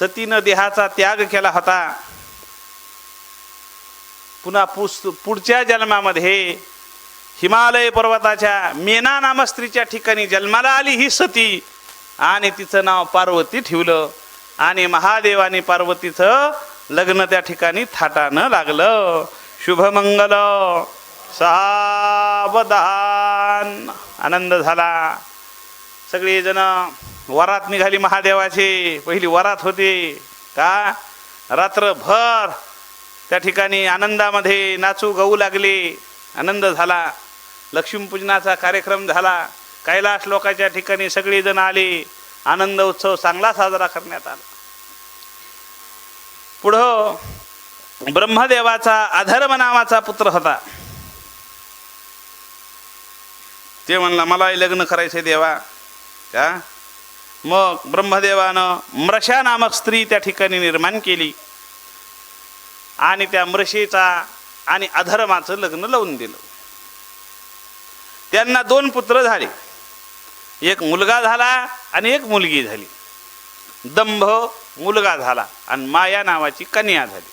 सतीनं देहाचा त्याग केला होता. पुन्हा पुस पुढच्या जन्मामध्ये हिमालय पर्वताच्या मेना नाम स्त्रीच्या ठिकाणी जन्माला आली ही सती. आणि तिचं नाव पार्वती ठेवलं. आणि महादेवाने पार्वतीचं लग्न त्या ठिकाणी थाटानं लागलं. शुभमंगल सावधान. आनंद झाला. सगळेजण वरात निघाली महादेवाचे. पहिली वरात होते. का? रात्रभर त्या ठिकाणी आनंदामध्ये नाचू गाऊ लागले. आनंद झाला. लक्ष्मीपूजनाचा कार्यक्रम झाला. कैलास लोकाच्या ठिकाणी सगळेजण आले. आनंद उत्सव चांगला साजरा करण्यात आला. पुढं ब्रह्मदेवाचा अधर्म नावाचा पुत्र होता. ते म्हणला मलाही लग्न करायचे देवा. का? मग ब्रह्मदेवानं मृषा नामक स्त्री त्या ठिकाणी निर्माण केली. आणि त्या मृषेचा आणि अधर्माचं लग्न लावून दिलं. त्यांना दोन पुत्र झाले. एक मुलगा झाला आणि एक मुलगी झाली. दंभ मुलगा झाला आणि माया नावाची कन्या झाली.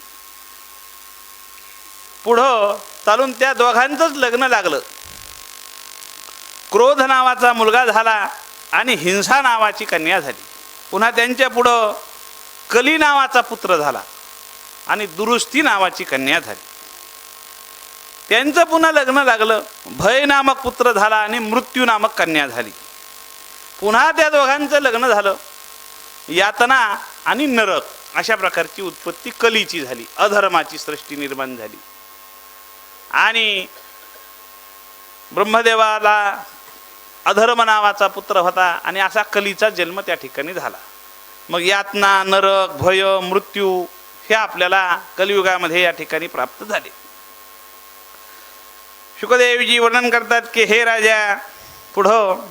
पुढं चालून त्या दोघांचंच लग्न लागलं. क्रोध नावाचा मुलगा झाला आणि हिंसा नावाची कन्या झाली. पुन्हा त्यांच्या पुढं कली नावाचा पुत्र झाला आणि दुरुस्ती नावाची कन्या झाली. त्यांचं पुन्हा लग्न लागलं भय नामक पुत्र झाला आणि मृत्यू नामक कन्या झाली. पुन्हा त्या दोघांचं लग्न झालं. यातना आणि नरक अशा प्रकारची उत्पत्ती कलीची झाली अधर्माची सृष्टी निर्माण झाली. आणि ब्रह्मदेवाला अधर्म नावाचा पुत्र होता आणि असा कलीचा जन्म त्या ठिकाणी झाला. मग यातना नरक भय मृत्यू हे आपल्याला कलियुगामध्ये या ठिकाणी प्राप्त झाले. शुकदेवजी वर्णन करतात की हे राजा पुढं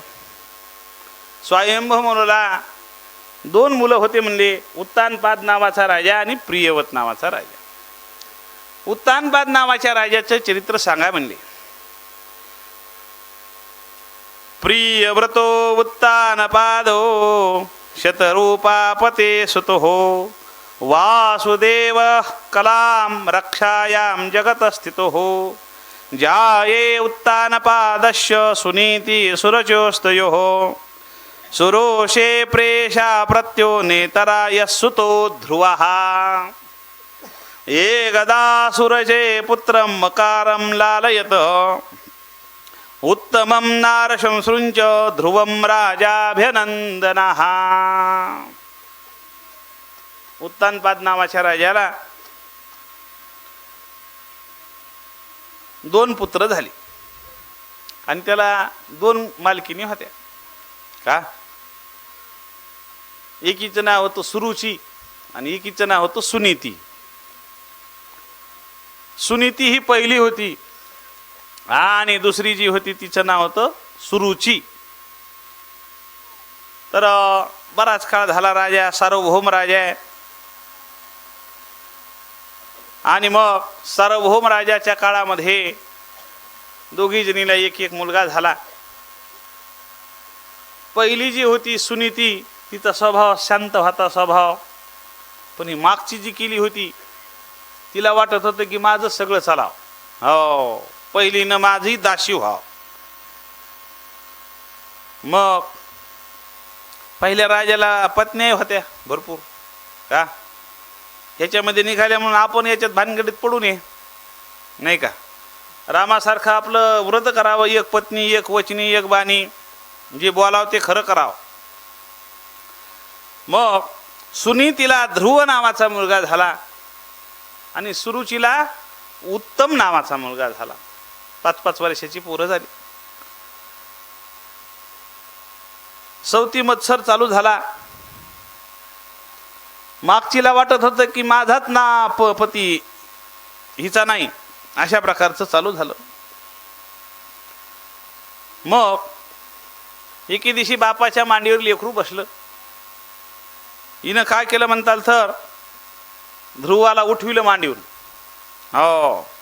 स्वयंभ मुलाला दोन मुलं होते म्हणले उत्तानपाद नावाचा राजा आणि प्रियवत नावाचा राजा. उत्तानपाद नावाच्या राजाचं चरित्र सांगा म्हणले. प्रियव्रतो उत्तानपादो शतरूपापते सुतो। वासुदेव कलां रक्षायां जगतस्थितो जाये उत्तानपादस्य सुनीति सुरचोस्तयोः। सुरोषे प्रेषा प्रत्यो नेतराय सुतो ध्रुवः। एकदासुरजे पुत्रं मकारं लालयत। उत्तमं नारशंसृञ्च ध्रुवं राजाभ्यनंदनः उत्तानपाद नावाच्या राजाला दोन पुत्र झाले. आणि त्याला दोन मालकिनी होत्या. का? एकीचं नाव होतं सुरुची आणि एकीचं नाव होतं सुनीती. सुनीती ही पहिली होती. आणि दुसरी जी होती तिचं नाव होतं सुरुची. तर बराच काळ झाला राजा सार्वभौम राजा आहे. आणि मग सार्वभौम राजाच्या काळामध्ये दोघी जणीला एक एक मुलगा झाला. पहिली जी होती सुनीती तिचा स्वभाव शांत होता स्वभाव. पण ही मागची जी केली होती तिला वाटत होतं की माझं सगळं चालाव. हो. पहिलीनं माझी दाशी व्हा मग पहिल्या राजाला पत्न्या होत्या भरपूर का? ह्याच्यामध्ये निघाल्या म्हणून आपण याच्यात भानगडीत पडू नये. नाही का? रामासारखं आपलं व्रत करावं एक पत्नी एक वचनी एक बाणी. जे बोलावं ते खरं करावं. मग सुनीतीला ध्रुव नावाचा मुलगा झाला आणि सुरुचीला उत्तम नावाचा मुलगा झाला. पाच पाच वर्षाची पोरं झाली. सवती मत्सर चालू झाला. मागचीला वाटत होतं की माझाच ना प पती हिचा नाही. अशा प्रकारचं चालू झालं. मग एके दिवशी बापाच्या मांडीवर लेकरू बसलं. हिनं काय केलं म्हणताल तर ध्रुवाला उठविलं मांडीवर. हो.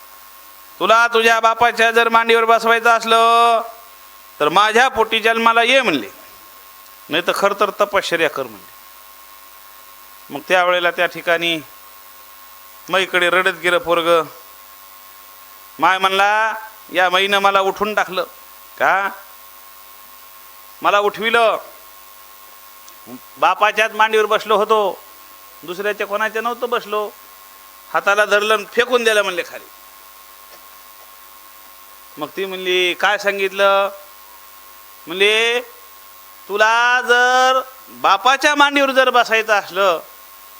तुला तुझ्या बापाच्या जर मांडीवर बसवायचं असलं तर माझ्या पोटी जन्माला ये म्हणले. नाही तर खरं तर तपश्चर्या कर म्हणले. मग त्यावेळेला त्या ठिकाणी मईकडे रडत गेलं पोरग. माय म्हणला या मईनं मला उठून टाकलं. का? मला उठविलं. बापाच्याच मांडीवर बसलो होतो. दुसऱ्याच्या कोणाच्या नव्हतं बसलो. हाताला धरलं फेकून द्यायला म्हणले खाली. मग ती म्हणली काय सांगितलं? म्हणले तुला जर बापाच्या मांडीवर जर बसायचं असलं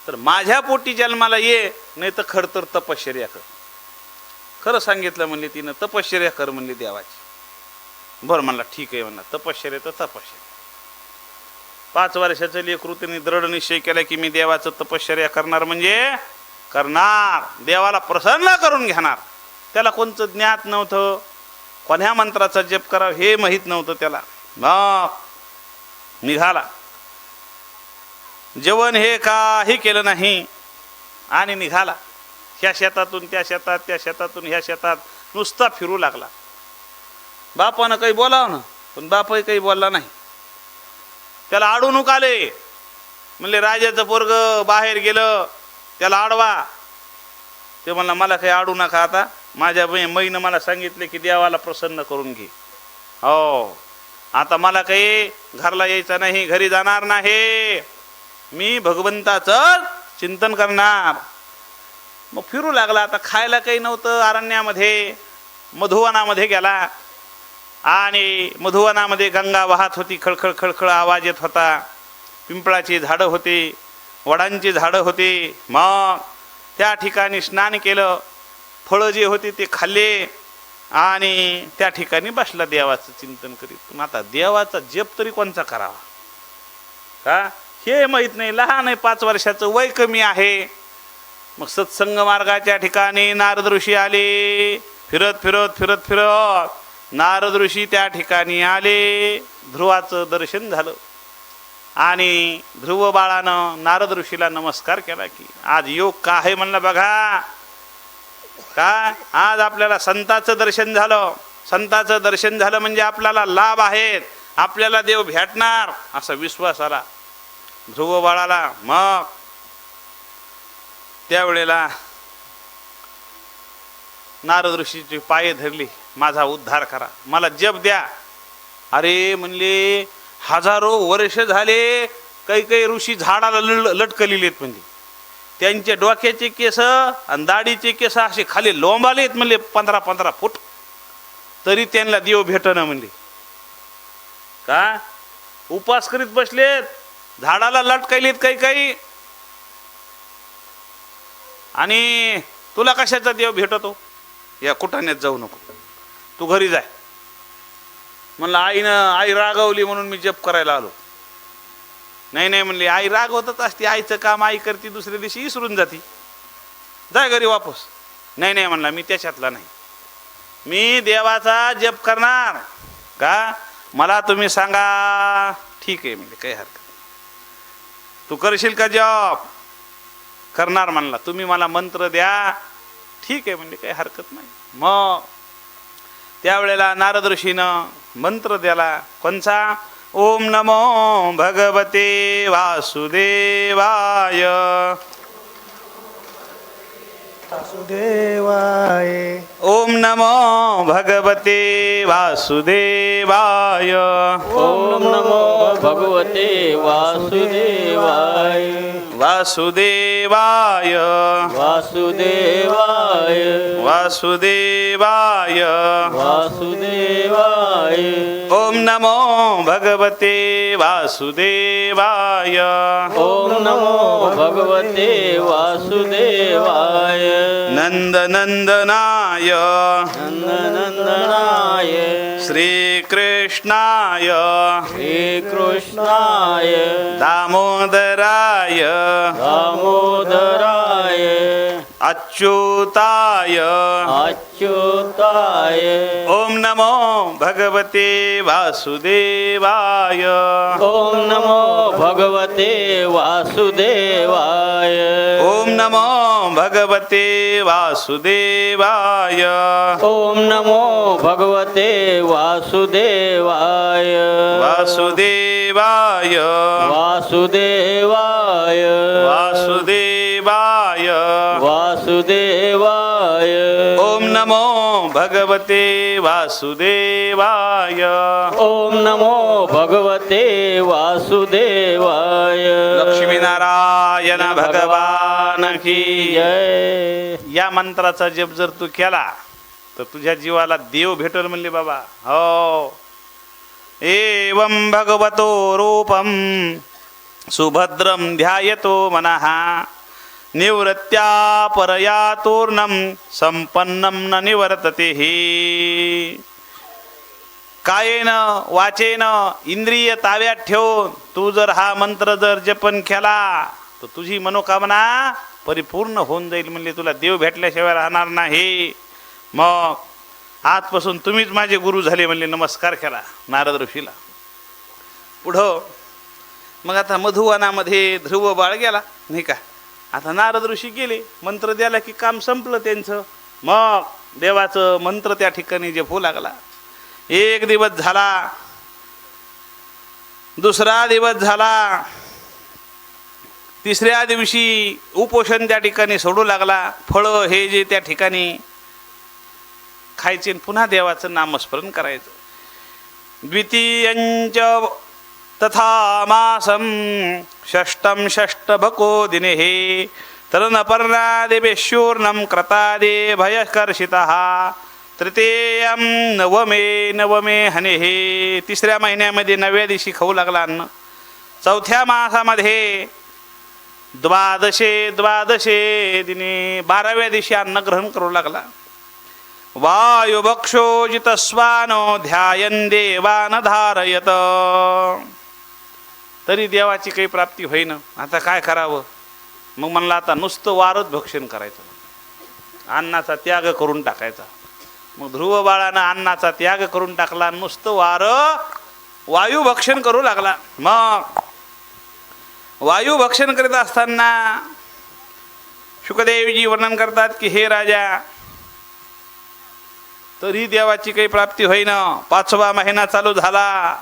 तर माझ्या पोटी जन्माला ये नाही तर खर तर तपश्चर्या कर. खरं सांगितलं म्हणले तिनं तपश्चर्या कर म्हणली देवाची. बरं म्हणला ठीक आहे म्हणला तपश्चर्या तर तपश्चर्या. पाच वर्षाचं लेकरू त्यांनी दृढ निश्चय केला की मी देवाचं तपश्चर्या करणार म्हणजे करणार. देवाला प्रसन्न करून घेणार. त्याला कोणतं ज्ञात नव्हतं. कोण्या मंत्राचा जप करावं हे माहीत नव्हतं त्याला. मग निघाला. जेवण हे काही केलं नाही आणि निघाला. ह्या शेतातून त्या शेतात त्या शेतातून ह्या शेतात नुसता फिरू लागला. बापानं काही बोलावं ना पण बापही काही बोलला नाही. त्याला अडवणूक आले म्हणले राजाचं पोरग बाहेर गेलं त्याला अडवा ते म्हणला मला काही अडू नका आता. माझ्या मै मैनं मला सांगितले की देवाला प्रसन्न करून घे. हो. आता मला काही घरला यायचं नाही घरी जाणार नाही. मी भगवंताचं चिंतन करणार. मग फिरू लागला. आता खायला काही नव्हतं अरण्यामध्ये मधुवनामध्ये गेला. आणि मधुवनामध्ये गंगा वाहत होती खळखळ खळखळ आवाज येत होता. पिंपळाची झाडं होती वडांची झाडं होती. मग त्या ठिकाणी स्नान केलं. फळं जे होती ते खाल्ले आणि त्या ठिकाणी बसला देवाचं चिंतन करीत. पण आता देवाचा जप तरी कोणचा करावा? का? हे माहीत नाही लहान आहे पाच वर्षाचं वय कमी आहे. मग सत्संग मार्गाच्या ठिकाणी नारद ऋषी आले. फिरत फिरत फिरत फिरत नारद ऋषी त्या ठिकाणी आले. ध्रुवाचं दर्शन झालं. आणि ध्रुव बाळानं नारद ऋषीला नमस्कार केला की आज योग का आहे? म्हणलं बघा का? आज आपल्याला संताचं दर्शन झालं. संताचं दर्शन झालं म्हणजे आपल्याला लाभ आहेत. आपल्याला देव भेटणार. असा विश्वास आला. ध्रुव बाळाला मग त्यावेळेला नारद ऋषीची पाये धरली. माझा उद्धार करा. मला जप द्या. अरे म्हणले हजारो वर्ष झाले काही काही ऋषी झाडाला लटकलेले आहेत म्हणजे. त्यांचे डोक्याचे केस आणि दाढीचे केस असे खाली लोंबाले आहेत म्हणले पंधरा पंधरा फूट. तरी त्यांना देव भेटणं म्हणले. का? उपास करीत बसलेत झाडाला लटकायलेत काही काही. आणि तुला कशाचा देव भेटतो? या कुटाण्यात जाऊ नको. तू घरी जाय. म्हणलं आईनं आई रागवली म्हणून मी जप करायला आलो. नाही नाही म्हणली आई राग होतच असते आईचं काम आई करते दुसऱ्या दिवशी विसरून जाते. जा घरी वापस. नाही नाही म्हणला मी त्याच्यातला नाही. मी देवाचा जप करणार. का? मला तुम्ही सांगा. ठीक आहे म्हणजे काही हरकत नाही. तू करशील का जॉब करणार म्हणला तुम्ही मला मंत्र द्या. ठीक आहे म्हणजे काही हरकत नाही. मग त्यावेळेला नारद ऋषीनं मंत्र द्याला. कोणचा? ओम नमो भगवते वासुदेवाय। वासुदेवाय। ओम नमो भगवते वासुदेवाय। ॐ नमो भगवते वासुदेवाय। वासुदेवाय. वासुदेवाय. वासुदेवाय. वासुदेवाय. ओम नमो भगवते वासुदेवाय. ॐ नमो भगवते वासुदेवाय. नन्दनन्दनाय नन्दनन्दनाय श्रीकृष्णाय। श्रीकृष्णाय। दामोदराय। दामोदराय। अच्युताय। अच्युताय। ओम नमो भगवते वासुदेवाय। ॐ नमो भगवते वासुदेवाय। ओम नमो भगवते वासुदेवाय। ॐ नमो भगवते वासुदेवाय। वासुदेवाय। वासुदेवाय। वासुदेवाय। वासुदेवाय। ओम नमो भगवते वासुदेवाय। ओम नमो भगवते वासुदेवाय। लक्ष्मीनारायण भगवान की जय। या मंत्राचा जप जर तू केला तर तुझ्या जीवाला देव भेटल म्हणले बाबा. हो. एवं भगवतो रूपम सुभद्रम ध्यायतो मनः। निवृत्त्या परया तूर्णम संपन्नम न निवर्तते कायेन वाचेन इंद्रिय ताव्यात ठेवून तू जर हा मंत्र जर जपन केला तर तुझी मनोकामना परिपूर्ण होऊन जाईल म्हणजे तुला देव भेटल्याशिवाय राहणार नाही. मग आजपासून तुम्हीच माझे गुरु झाले म्हणले नमस्कार केला नारद ऋषीला. पुढं मग आता मधुवनामध्ये ध्रुव बाळ गेला नाही का? आता नारद ऋषी गेले मंत्र द्याला की काम संपलं त्यांचं. मग देवाचं मंत्र त्या ठिकाणी जपू लागला. एक दिवस झाला दुसरा दिवस झाला तिसऱ्या दिवशी उपोषण त्या ठिकाणी सोडू लागला. फळं हे जे त्या ठिकाणी खायचे आणि पुन्हा देवाचं नामस्मरण करायचं. द्वितीयंच तथा मासं षष्टं षष्टभको दिने तदनपर्णादिभिशूर्णं क्रतादे भयकर्षितः तृतीयं नवमे नवमे हने तिसऱ्या महिन्यामध्ये नव्या दिवशी खाऊ लागला अन्न. चौथ्या मासामध्ये द्वादशे द्वादशे दिने बाराव्या दिवशी अन्न ग्रहण करू लागला. वायुभक्षोजितस्वानो ध्यायन देवान धारयत तरी देवाची काही प्राप्ती होईना. आता काय करावं? मग म्हणलं आता नुसतं वारच भक्षण करायचं. अन्नाचा त्याग करून टाकायचा. मग ध्रुव बाळानं अन्नाचा त्याग करून टाकला नुसतं वार वायू भक्षण करू लागला. मग वायू भक्षण करीत असताना शुकदेवजी वर्णन करतात की हे राजा तरी देवाची काही प्राप्ती होईना. पाचवा महिना चालू झाला.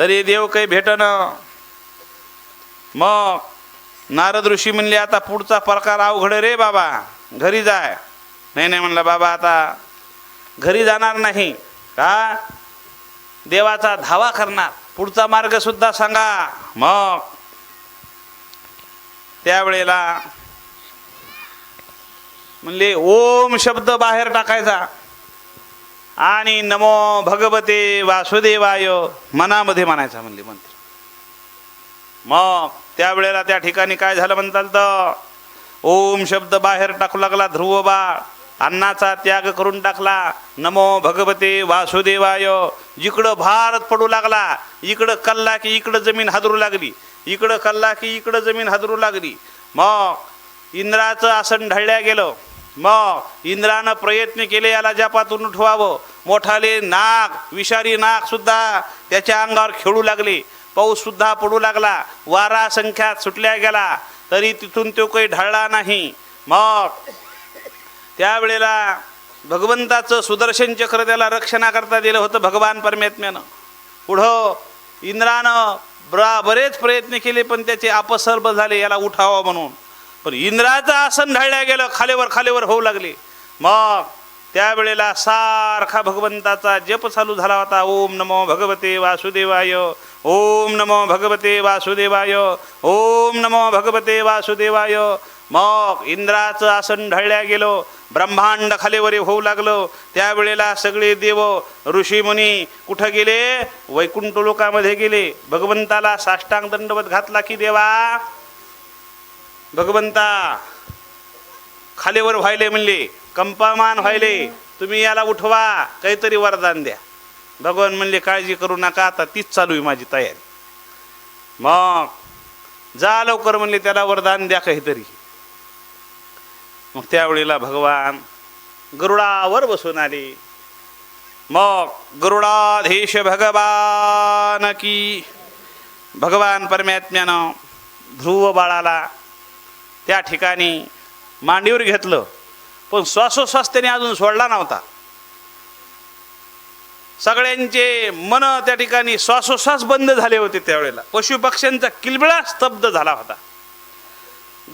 तरी देव काही भेटन. मग नारद ऋषी म्हणले आता पुढचा प्रकार अवघड आहे रे बाबा घरी जाय नाही नाही म्हणलं बाबा आता घरी जाणार नाही. का? देवाचा धावा करणार. पुढचा मार्ग सुद्धा सांगा. मग त्यावेळेला म्हणले ओम शब्द बाहेर टाकायचा. आणि नमो भगवते वासुदेवाय मनामध्ये म्हणायचा म्हणले मंत्र. मग त्यावेळेला त्या ठिकाणी काय झालं म्हणताल तर ओम शब्द बाहेर टाकू लागला ध्रुव बाळ. अन्नाचा त्याग करून टाकला. नमो भगवते वासुदेवाय. जिकडं भारत पडू लागला. इकडं कल्ला की इकडं जमीन हादरू लागली. इकडं कल्ला की इकडं जमीन हादरू लागली. मग इंद्राचं आसन ढळल्या गेलं. मग इंद्रानं प्रयत्न केले याला जपातून उठवावं. मोठाले नाग विषारी नाग सुद्धा त्याच्या अंगावर खेळू लागले. पाऊस सुद्धा पडू लागला. वारा संख्यात सुटल्या गेला. तरी तिथून तो काही ढळला नाही. मग त्यावेळेला भगवंताचं सुदर्शन चक्र त्याला रक्षणाकरता दिलं होतं भगवान परमात्म्यानं. पुढं इंद्रानं ब्रा बरेच प्रयत्न केले पण त्याचे अपसर्प झाले याला उठावं म्हणून. पण इंद्राचं आसन ढळल्या गेलं खालीवर खालीवर होऊ लागले. मग त्यावेळेला सारखा भगवंताचा जप चालू झाला होता. ओम नमो भगवते वासुदेवाय ओम नमो भगवते वासुदेवाय ओम नमो भगवते वासुदेवाय. मग इंद्राचं आसन ढळल्या गेलं ब्रह्मांड खालीवर होऊ लागलं. त्यावेळेला सगळे देव ऋषीमुनी कुठं गेले? वैकुंठ लोकामध्ये गेले. भगवंताला साष्टांग दंडवत घातला की देवा? भगवंता खालीवर व्हायले म्हणले कंपामान व्हायले तुम्ही याला उठवा काहीतरी वरदान द्या. भगवान म्हणले काळजी करू नका आता तीच चालू आहे माझी तयारी. मग जा लवकर म्हणले त्याला वरदान द्या काहीतरी. मग त्यावेळेला भगवान गरुडावर बसून आले. मग गरुडाधीश भगवान की भगवान परमात्म्यानं ध्रुव बाळाला त्या ठिकाणी मांडीवर घेतलं. पण श्वासोश्वास त्याने अजून सोडला नव्हता. सगळ्यांचे मन त्या ठिकाणी श्वासोश्वास बंद झाले होते त्यावेळेला. पशुपक्ष्यांचा किलबिळा स्तब्ध झाला होता.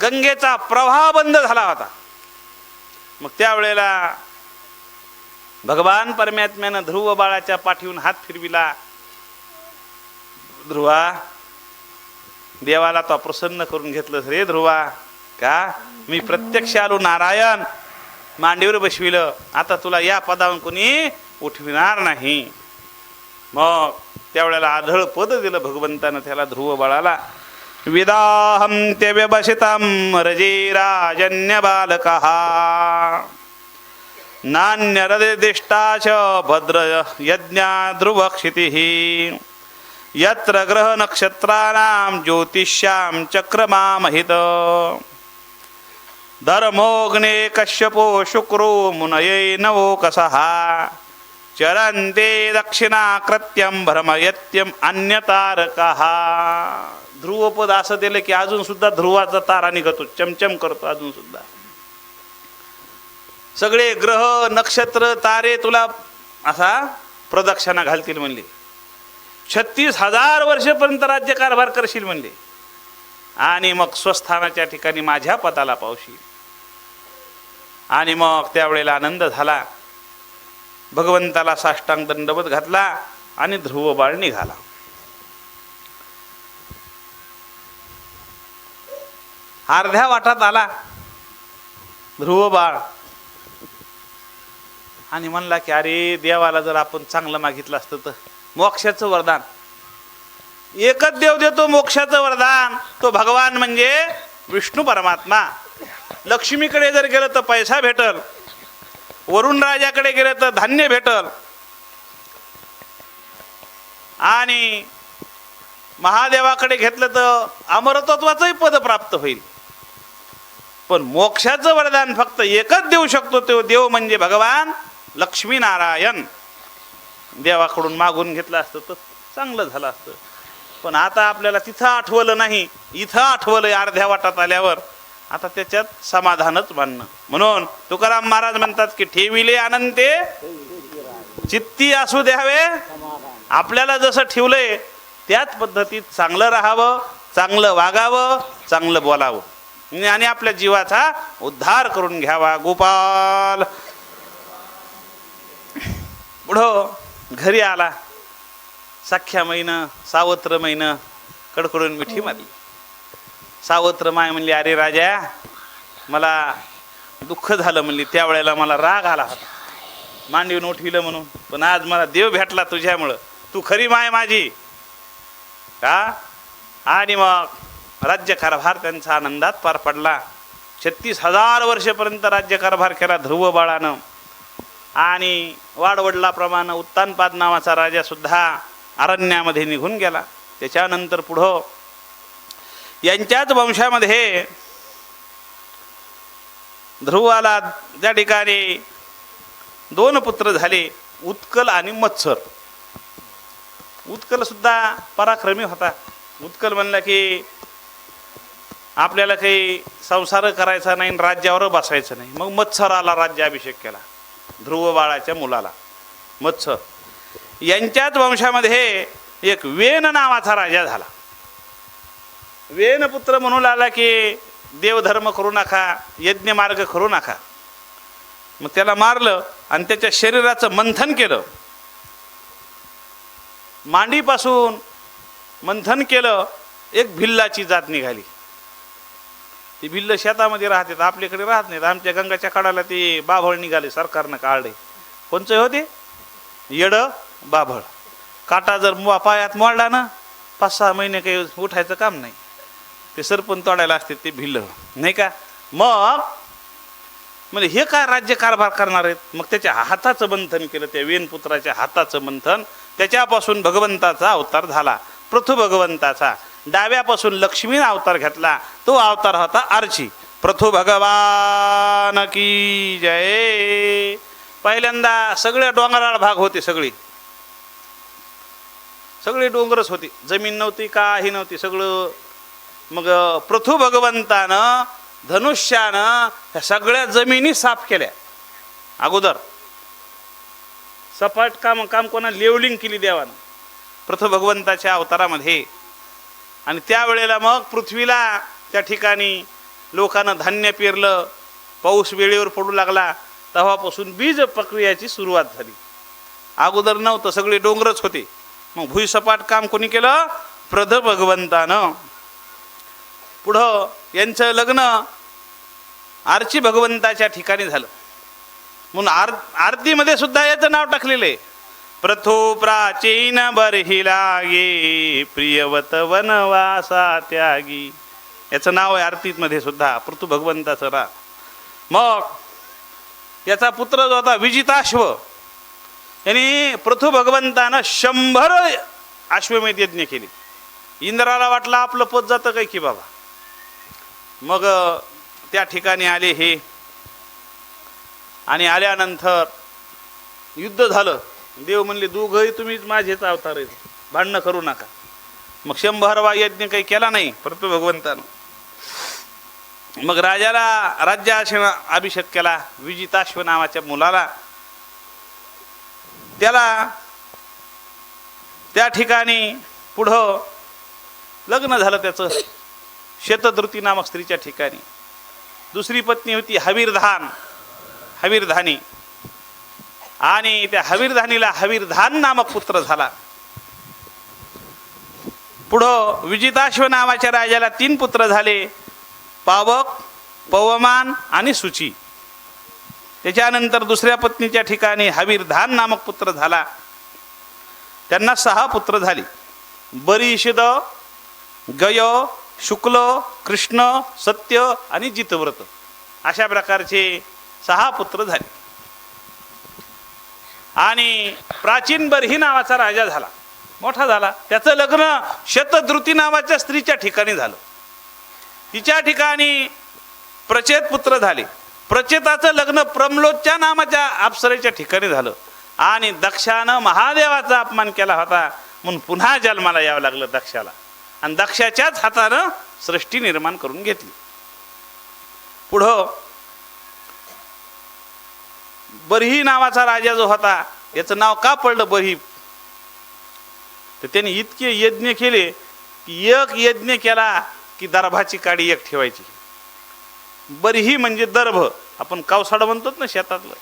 गंगेचा प्रवाह बंद झाला होता. मग त्यावेळेला भगवान परमात्म्यानं ध्रुव बाळाच्या पाठीहून हात फिरविला. ध्रुवा देवाला तो प्रसन्न करून घेतलं रे ध्रुवा. का? मी प्रत्यक्ष आलो नारायण. मांडीवर बसविलं. आता तुला या पदावरून कोणी उठविणार नाही. मग त्यावेळेला आढळ पद दिलं भगवंतानं त्याला ध्रुव बाळाला. विदाहम ते व्यवसितम रजे राजन्य बालकः. नान्यरदिष्टाच भद्र यज्ञा ध्रुवक्षिती. यत्र ग्रह नक्षत्राणां ज्योतिष्यां चक्रमामहित. धर्मोग्ने कश्यपो शुक्रो मुनये नवोकसः चरन्ते दक्षिणाकृत्यं भ्रमयत्यम अन्यतारकः। ध्रुवपद असं दिलं की अजून सुद्धा ध्रुवाचा तारा निघतो चमचम करतो अजून सुद्धा. सगळे ग्रह नक्षत्र तारे तुला असा प्रदक्षिणा घालतील म्हणले. छत्तीस हजार वर्षपर्यंत राज्यकारभार करशील म्हणले. आणि मग स्वस्थानाच्या ठिकाणी माझ्या पदाला पावशील. आणि मग त्यावेळेला आनंद झाला. भगवंताला साष्टांग दंडवत घातला आणि ध्रुव बाळ निघाला अर्ध्या वाटात आला. ध्रुव बाळ. आणि म्हणला की अरे देवाला जर आपण चांगलं मागितलं असतं तर मोक्षाचं वरदान. एकच देव देतो मोक्षाचं वरदान. तो भगवान म्हणजे विष्णू परमात्मा. लक्ष्मीकडे जर गेलं तर पैसा भेटल. वरुण राजाकडे गेलं तर धान्य भेटल. आणि महादेवाकडे घेतलं तर अमरतत्वाचंही पद प्राप्त होईल. पण मोक्षाचं वरदान फक्त एकच देऊ शकतो तो देव म्हणजे भगवान लक्ष्मीनारायण. देवाकडून मागून घेतलं असतं तर चांगलं झालं असतं. पण आता आपल्याला तिथं आठवलं नाही. इथं आठवलं अर्ध्या वाटात आल्यावर. आता त्याच्यात समाधानच मानणं म्हणून तुकाराम महाराज म्हणतात की ठेविले आनंदे चित्ती असू द्यावे. आपल्याला जसं ठेवलंय त्याच पद्धतीत चांगलं राहावं चांगलं वागावं चांगलं बोलावं. आणि आपल्या जीवाचा उद्धार करून घ्यावा. गोपाल. पुढं घरी आला. सख्या महिनं सावत्र महिनं कडकडून मिठी मारली. सावत्र माय म्हणली अरे राजा मला दुःख झालं म्हणली त्यावेळेला मला राग आला होता. मांडीवर उठविलं म्हणून पण आज मला देव भेटला तुझ्यामुळं. तू खरी माय माझी. का? आणि मग राज्यकारभार त्यांचा आनंदात पार पडला. छत्तीस हजार वर्षपर्यंत राज्यकारभार केला ध्रुव बाळानं. आणि वाडवडलाप्रमाणे उत्तानपाद नावाचा राजासुद्धा अरण्यामध्ये निघून गेला. त्याच्यानंतर पुढं यांच्याच वंशामध्ये ध्रुवाला त्या ठिकाणी दोन पुत्र झाले उत्कल आणि मत्सर. उत्कल सुद्धा पराक्रमी होता. उत्कल म्हणला की आपल्याला काही संसार करायचा नाही राज्यावर बसायचं नाही. मग मत्सराला राज्याभिषेक केला ध्रुव बाळाच्या मुलाला. मत्सर. यांच्याच वंशामध्ये एक वेन नावाचा राजा झाला. वेनपुत्र म्हणू लागला की देवधर्म करू नका यज्ञ मार्ग करू नका. मग त्याला मारलं आणि त्याच्या शरीराचं मंथन केलं. मांडीपासून मंथन केलं एक भिल्लाची जात निघाली. ती भिल्ल शेतामध्ये राहतात आपल्याकडे राहत नाहीत. आमच्या गंगाच्या काळाला ते बाभळ निघाले सरकारनं काढले. कोणचं होते? येड बाभळ. काटा जर मुवा पायात मोडला ना पाच सहा महिने काही उठायचं काम नाही. ते सरपण तोडायला असते ते भिल्ल. नाही का? मग म्हणजे हे काय राज्य कारभार करणार आहेत? मग त्याच्या हाताचं मंथन केलं त्या वेनपुत्राच्या हाताचं मंथन. त्याच्यापासून भगवंताचा अवतार झाला. पृथु भगवंताचा. डाव्यापासून लक्ष्मीनं अवतार घेतला. तो अवतार होता आरची. प्रथु भगवान की जय. पहिल्यांदा सगळ्या डोंगराळ भाग होते सगळी. सगळी डोंगरच होती. जमीन नव्हती काही नव्हती. सगळं मग पृथु भगवंतानं धनुष्यानं ह्या सगळ्या जमिनी साफ केल्या. अगोदर. सपाट काम काम कोणा लेवलिंग केली देवानं. पृथू भगवंताच्या अवतारामध्ये. आणि त्यावेळेला मग पृथ्वीला त्या ठिकाणी लोकांना धान्य पेरलं पाऊस वेळेवर पडू लागला तेव्हापासून बीज प्रक्रियाची सुरुवात झाली. अगोदर नव्हतं सगळे डोंगरच होते. मग भुईसपाट काम कोणी केलं? प्रध भगवंतानं पुढं यांचं लग्न आरची भगवंताच्या ठिकाणी झालं. म्हणून आर आरतीमध्ये सुद्धा याचं नाव टाकलेलं आहे. प्रथो प्राचीन बरहिला गे प्रियवत वनवासा त्यागी. याचं नाव आहे आरतीमध्ये सुद्धा पृथू भगवंताचं नाव मग याचा पुत्र जो होता विजिताश्व यांनी पृथू भगवंतानं शंभर अश्वमेध यज्ञ केले. इंद्राला वाटलं आपलं पद जातं काय की बाबा? मग त्या ठिकाणी आले हे. आणि आल्यानंतर युद्ध झालं. देव म्हणले दोघंही तुम्हीच माझेच अवतार आहेत. भांडणं करू नका. मग शंभरवा यज्ञ काही केला नाही परंतु भगवंतानं. मग राजाला राज्य अभिषेक केला विजिताश्व नावाच्या मुलाला. त्याला त्या ठिकाणी पुढं लग्न झालं त्याचं. शेतधृती नामक स्त्रीच्या ठिकाणी. दुसरी पत्नी होती हवीरधान हवीरधानी आणि त्या हवीरधानीला हवीरधान नामक पुत्र झाला. पुढं विजिताश्व नावाच्या राजाला तीन पुत्र झाले. पावक पवमान आणि सुची. त्याच्यानंतर दुसऱ्या पत्नीच्या ठिकाणी हवीरधान नामक पुत्र झाला. त्यांना सहा पुत्र झाली. बरीषद गय शुक्ल कृष्ण सत्य आणि जितव्रत अशा प्रकारचे सहा पुत्र झाले. आणि प्राचीन बरही नावाचा राजा झाला. मोठा झाला. त्याचं लग्न शतद्रुती नावाच्या स्त्रीच्या ठिकाणी झालं. तिच्या ठिकाणी प्रचेत पुत्र झाले. प्रचेताचं लग्न प्रमलोच्या नावाच्या अप्सरेच्या ठिकाणी झालं. आणि दक्षानं महादेवाचा अपमान केला होता. म्हणून पुन्हा जन्माला यावं लागलं दक्षाला. आणि दक्षाच्याच हातानं सृष्टी निर्माण करून घेतली. पुढं बरही नावाचा राजा जो होता याचं नाव का पडलं बरही? तर त्याने इतके यज्ञ केले की एक यज्ञ केला की दर्भाची काडी एक ठेवायची. बरही म्हणजे दर्भ. आपण कावसाड म्हणतोच ना शेतातलं.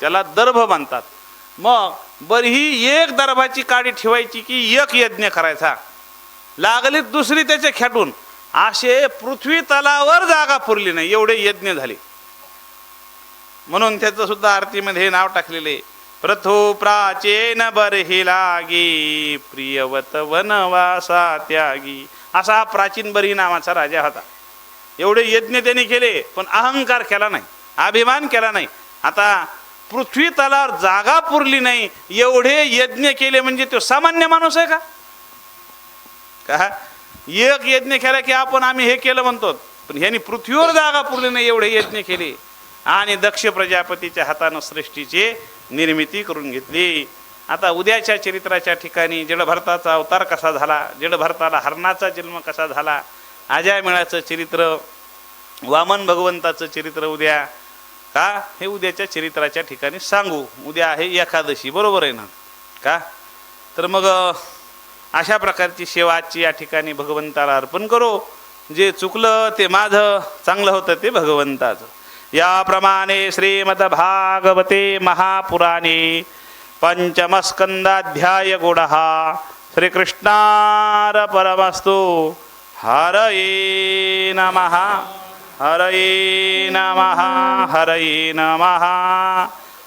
त्याला दर्भ म्हणतात. मग बरही एक दर्भाची काडी ठेवायची की एक यज्ञ करायचा? लागली दुसरी त्याचे खेटून. असे पृथ्वी तलावर जागा पुरली नाही एवढे यज्ञ झाले. म्हणून त्याचं सुद्धा आरतीमध्ये हे नाव टाकलेले प्रथो प्राचीन बरही लागी प्रियवत वनवासा त्यागी. असा प्राचीन बरी नावाचा राजा होता. एवढे यज्ञ त्यांनी केले पण अहंकार केला नाही अभिमान केला नाही. आता पृथ्वी तलावर जागा पुरली नाही एवढे यज्ञ केले म्हणजे तो सामान्य माणूस आहे का? का एक यज्ञ केला की आपण आम्ही हे केलं म्हणतो. पण ह्यांनी पृथ्वीवर जागा पुरली नाही एवढे यज्ञ केले. आणि दक्ष प्रजापतीच्या हातानं सृष्टीची निर्मिती करून घेतली. आता उद्याच्या चरित्राच्या ठिकाणी जडभरताचा अवतार कसा झाला? जडभरताला हरणाचा जन्म कसा झाला? अजयमेळाचं चरित्र वामन भगवंताचं चरित्र उद्या. का? हे उद्याच्या चरित्राच्या ठिकाणी सांगू. उद्या आहे एकादशी बरोबर आहे ना? का? तर मग अशा प्रकारची सेवा आजची या ठिकाणी भगवंताला अर्पण करो. जे चुकलं ते माझं चांगलं होतं ते भगवंताचं. याप्रमाणे श्रीमद भागवते महापुराणे पंचमस्कंदाध्याय गुडहा श्रीकृष्णार परमस्तु हरये नमः हरये नमः हरये नमः.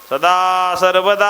सदा सर्वदा